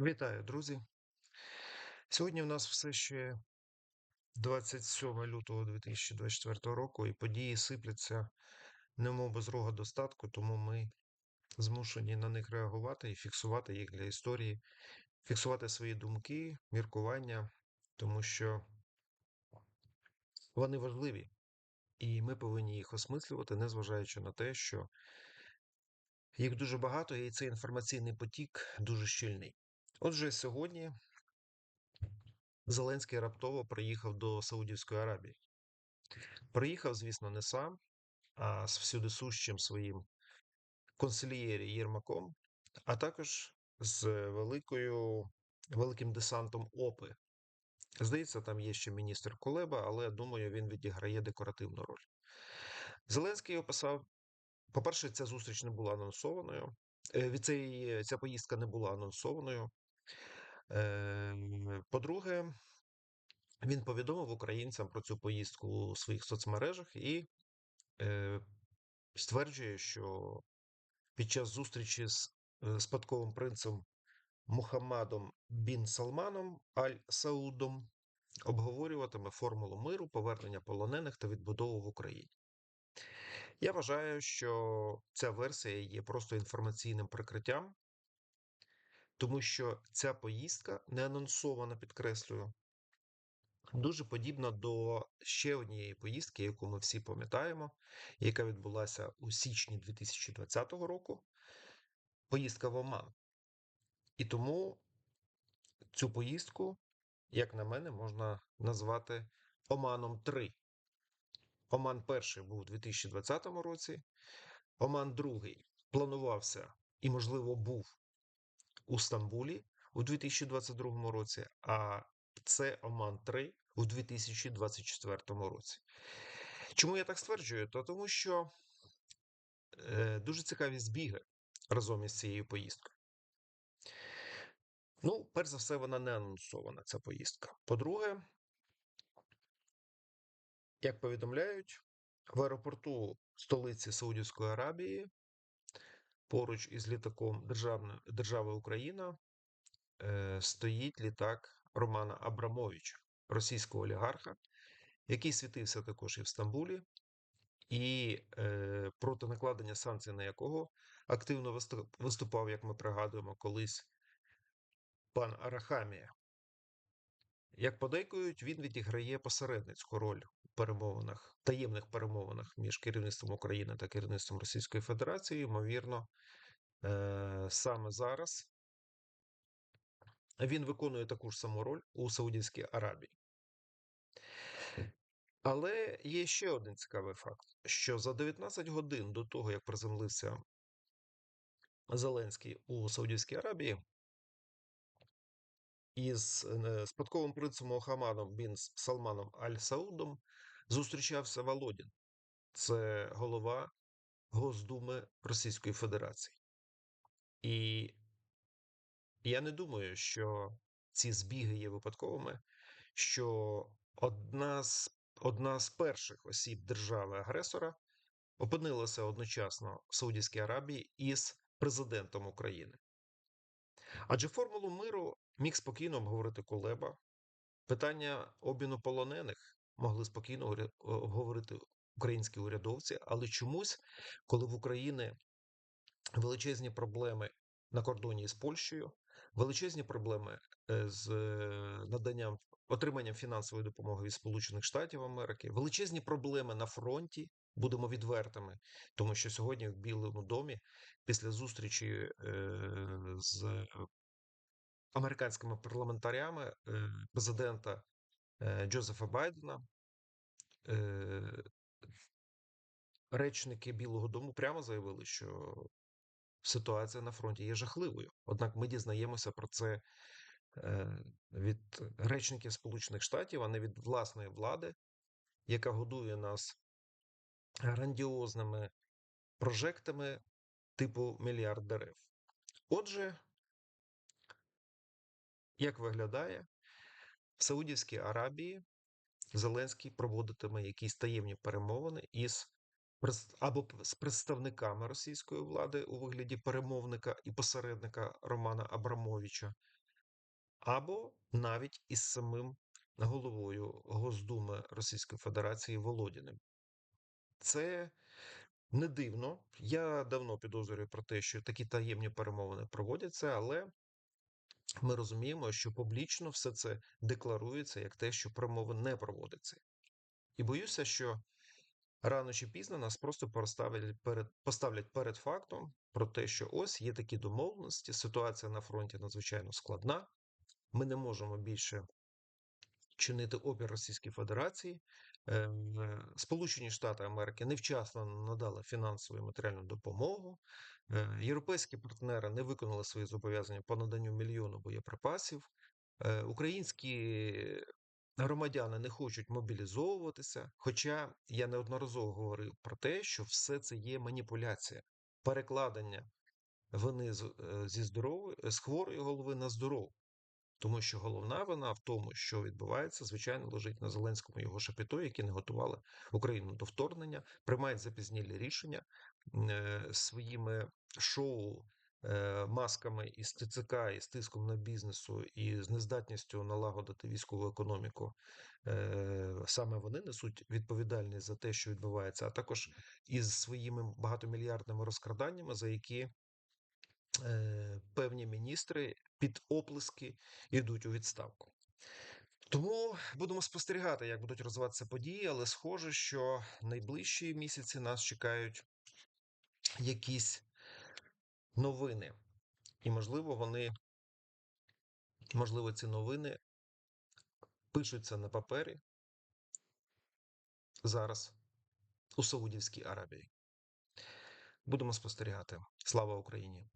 Вітаю, друзі! Сьогодні в нас все ще 27 лютого 2024 року, і події сипляться немов без рога достатку, тому ми змушені на них реагувати і фіксувати їх для історії, фіксувати свої думки, міркування, тому що вони важливі, і ми повинні їх осмислювати, незважаючи на те, що їх дуже багато, і цей інформаційний потік дуже щільний. Отже, сьогодні Зеленський раптово приїхав до Саудівської Аравії. Приїхав, звісно, не сам, а з всюдисущим своїм консильєрі Єрмаком, а також з великою, великим десантом ОПИ. Здається, там є ще міністр Кулеба, але думаю, він відіграє декоративну роль. Зеленський описав: по-перше, ця зустріч не була анонсованою. Е, від ця поїздка не була анонсованою. Ем, по-друге, він повідомив українцям про цю поїздку у своїх соцмережах і е, стверджує, що під час зустрічі з е, спадковим принцем Мухаммадом Бін Салманом Аль-Саудом обговорюватиме формулу миру, повернення полонених та відбудову в Україні. Я вважаю, що ця версія є просто інформаційним прикриттям тому що ця поїздка не анонсована, підкреслюю, дуже подібна до ще однієї поїздки, яку ми всі пам'ятаємо, яка відбулася у січні 2020 року. Поїздка в Оман. І тому цю поїздку, як на мене, можна назвати Оманом 3. Оман перший був у 2020 році, Оман другий планувався і, можливо, був у Стамбулі у 2022 році, а це Оман 3 у 2024 році. Чому я так стверджую? То тому що е, дуже цікаві збіги разом із цією поїздкою. Ну, перш за все, вона не анонсована, ця поїздка. По-друге, як повідомляють, в аеропорту столиці Саудівської Аравії Поруч із літаком Державної держави Україна е, стоїть літак Романа Абрамовича, російського олігарха, який світився також і в Стамбулі, і е, проти накладення санкцій, на якого активно виступав, як ми пригадуємо, колись пан Арахамія. Як подейкують, він відіграє посередницьку роль у перемовинах, таємних перемовинах між керівництвом України та керівництвом Російської Федерації, ймовірно, е, саме зараз він виконує таку ж саму роль у Саудівській Аравії. Але є ще один цікавий факт: що за 19 годин до того, як приземлився Зеленський у Саудівській Аравії, із спадковим принцем Мохаммадом бін Салманом Аль-Саудом зустрічався Володін, це голова Госдуми Російської Федерації. І я не думаю, що ці збіги є випадковими, що одна з одна з перших осіб держави-агресора опинилася одночасно в Саудівській Аравії із президентом України. Адже формулу миру міг спокійно обговорити Кулеба. Питання обміну полонених могли спокійно обговорити українські урядовці, але чомусь, коли в Україні величезні проблеми на кордоні з Польщею, величезні проблеми е, з е, наданням отриманням фінансової допомоги від Сполучених Штатів Америки, величезні проблеми на фронті. Будемо відвертими, тому що сьогодні в Білому домі після зустрічі е, з американськими парламентарями е, президента е, Джозефа Байдена. Е, речники Білого Дому прямо заявили, що ситуація на фронті є жахливою. Однак ми дізнаємося про це від речників Сполучених Штатів, а не від власної влади, яка годує нас грандіозними прожектами типу мільярд дерев. Отже, як виглядає, в Саудівській Арабії Зеленський проводитиме якісь таємні перемовини із або з представниками російської влади у вигляді перемовника і посередника Романа Абрамовича, або навіть із самим головою Госдуми Російської Федерації Володіним. Це не дивно. Я давно підозрюю про те, що такі таємні перемовини проводяться, але ми розуміємо, що публічно все це декларується як те, що промови не проводиться. І боюся, що рано чи пізно нас просто поставлять перед, поставлять перед фактом про те, що ось є такі домовленості, ситуація на фронті надзвичайно складна. Ми не можемо більше чинити опір Російській Федерації. Сполучені Штати Америки невчасно надали фінансову і матеріальну допомогу. Е, Європейські партнери не виконали свої зобов'язання по наданню мільйону боєприпасів. Е, Українські громадяни не хочуть мобілізовуватися. Хоча я неодноразово говорив про те, що все це є маніпуляція, перекладення вини е, зі здорової з хворої голови на здорову. Тому що головна вина в тому, що відбувається, звичайно, лежить на Зеленському його шапіто, які не готували Україну до вторгнення, приймають запізнілі рішення е, своїми шоу, е, масками із ТЦК, і з тиском на бізнесу, і з нездатністю налагодити військову економіку. Е, саме вони несуть відповідальність за те, що відбувається, а також із своїми багатомільярдними розкраданнями, за які певні міністри під оплески йдуть у відставку. Тому будемо спостерігати, як будуть розвиватися події, але схоже, що найближчі місяці нас чекають якісь новини. І, можливо, вони, можливо, ці новини пишуться на папері зараз у Саудівській Аравії. Будемо спостерігати. Слава Україні!